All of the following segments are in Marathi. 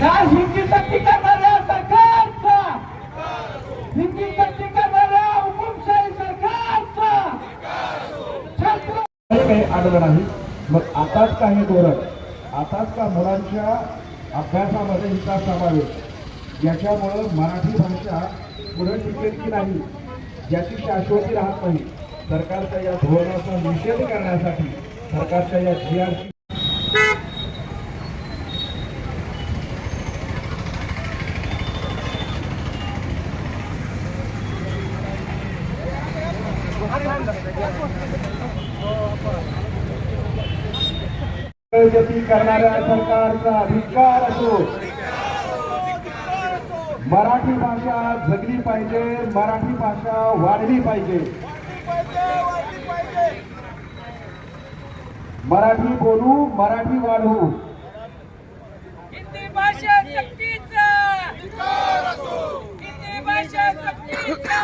ना हिंदी सक्ती करणाऱ्या सरकारचा हिंदी सक्ती करणाऱ्या हुकुमशाही सरकारचा काही आढळलं नाही. मग आताच का हे धोरण आताच का मुलांच्या अभ्यासामध्ये हिचा समावेश याच्यामुळं मराठी भाषा पुढे टिकेल की नाही याची शाश्वती राहत नाही. सरकारच्या या धोरणाचा निषेध करण्यासाठी सरकारच्या या जी आर करणाऱ्या सरकारचा अधिकार असो. मराठी भाषा जगली पाहिजे मराठी भाषा वाढली पाहिजे. मराठी बोलू मराठी वाढवू हिंदी भाषा सक्तीचा हिंदी भाषा सक्तीचा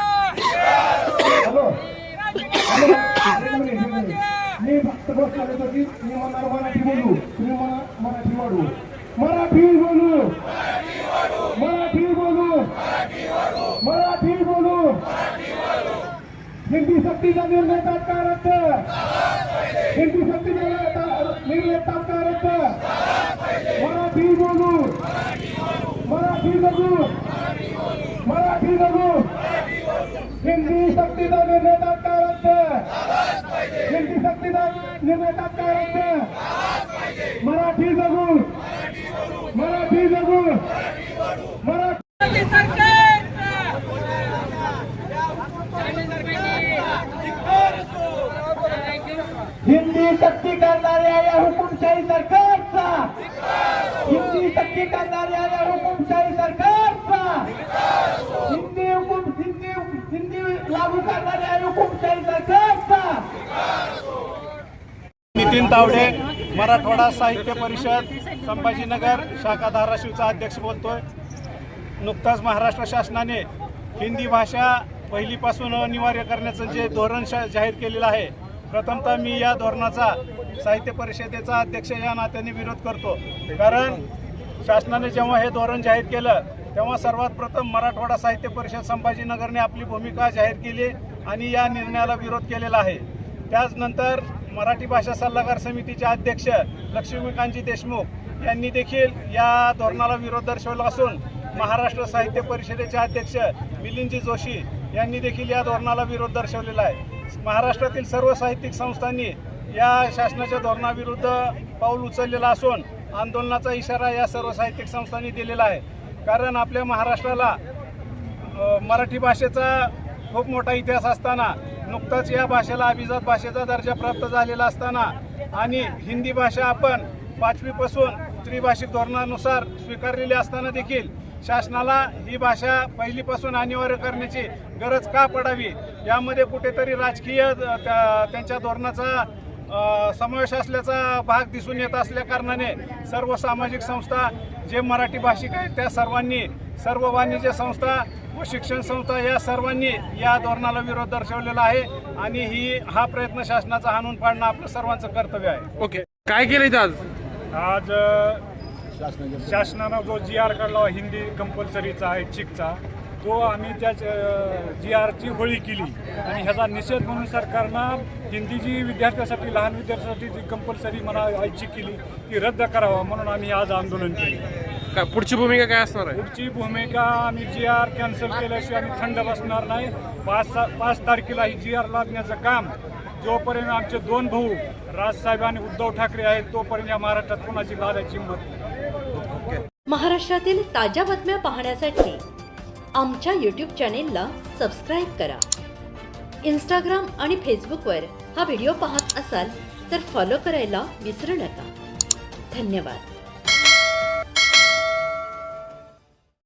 हॅलो राजमाता मी फक्त बसणार होतो मी म्हणणार मराठी बोलू. तुम्ही म्हणा मराठी वाढवू मराठी बोलू. मराठी बोलू मराठी बोलू हिंदी सक्तीचा निर्णय तात्काळ रद्द हिंदी सक्तीचा निर्णय तात्काळ रद्द मराठी बोलू मराठी बघू मराठी बघू हिंदी सक्तीचा निर्णय तात्काळ रद्द हिंदी सक्तीचा निर्णय मराठी जगू मराठी जगू मराठी सरकारचा. हिंदी सक्ती करणाऱ्या या हुकुमशाही सरकारचा. हिंदी सक्ती करणाऱ्या या हुकुमशाही सरकारचा. हिंदी हुकुम हिंदी हिंदी लागू करणाऱ्या हुकुमशाही सरकार नितीन तावडे मराठवाडा साहित्य परिषद संभाजीनगर शाखा धाराशिवचा अध्यक्ष बोलतोय. नुकताच महाराष्ट्र शासनाने हिंदी भाषा पहिलीपासून अनिवार्य करण्याचं जे धोरण जाहीर केलेलं आहे प्रथमतः मी या धोरणाचा साहित्य परिषदेचा अध्यक्ष या नात्याने विरोध करतो. कारण शासनाने जेव्हा हे धोरण जाहीर केलं तेव्हा सर्वात प्रथम मराठवाडा साहित्य परिषद संभाजीनगरने आपली भूमिका जाहीर केली आणि या निर्णयाला विरोध केलेला आहे. त्याचनंतर मराठी भाषा सल्लागार समितीचे अध्यक्ष लक्ष्मीकांतजी देशमुख यांनी देखील या धोरणाला विरोध दर्शवला असून महाराष्ट्र साहित्य परिषदेचे अध्यक्ष मिलिंदजी जोशी यांनी देखील या धोरणाला विरोध दर्शवलेला आहे. महाराष्ट्रातील सर्व साहित्यिक संस्थांनी या शासनाच्या धोरणाविरुद्ध पाऊल उचललेला असून आंदोलनाचा इशारा या सर्व साहित्यिक संस्थांनी दिलेला आहे. कारण आपल्या महाराष्ट्राला मराठी भाषेचा खूप मोठा इतिहास असताना नुकताच या भाषेला अभिजात भाषेचा दर्जा प्राप्त झालेला असताना आणि हिंदी भाषा आपण पाचवीपासून त्रिभाषिक धोरणानुसार स्वीकारलेली असताना देखील शासनाला ही भाषा पहिलीपासून अनिवार्य करण्याची गरज का पडावी? यामध्ये कुठेतरी राजकीय त्या- त्यांच्या धोरणाचा समावेश असल्याचा भाग दिसून येत असल्या कारणाने सर्व सामाजिक संस्था जे मराठी भाषिक आहेत त्या सर्वांनी सर्व वाणिज्य संस्था व शिक्षण संस्था या सर्वांनी या धोरणाला विरोध दर्शवलेला आहे आणि ही हा प्रयत्न शासनाचा हाणून पाडणं आपलं सर्वांचं कर्तव्य आहे. ओके. काय केलं इथं आज? आज शासनानं जो जी आर काढला हिंदी कंपल्सरीचा आहे चिकचा तो आम्ही त्या जी आरची होळी केली. आणि ह्याचा निषेध म्हणून सरकारनं हिंदी जी विद्यार्थ्यासाठी लहान विद्यार्थ्यासाठी जी कंपल्सरी म्हणा ऐच्छिक केली ती रद्द करावा म्हणून आम्ही आज आंदोलन केले. काय पुढची भूमिका काय असणार आहे? पुढची भूमिका आम्ही जी आर कॅन्सल केल्याशिवाय आम्ही थंड बसणार नाही. पाच सा पाच तारखेला ही जी आर लादण्याचं काम जोपर्यंत आमचे दोन भाऊ राजसाहेब आणि उद्धव ठाकरे आहेत तोपर्यंत या महाराष्ट्रात कोणाची लादायची हिंमत. महाराष्ट्रातील ताज्या बातम्या पाहण्यासाठी आमच्या यूट्यूब चॅनेलला सबस्क्राईब करा. इंस्टाग्राम आणि फेसबुकवर हा व्हिडिओ पाहत असाल तर फॉलो करायला विसरू नका. धन्यवाद.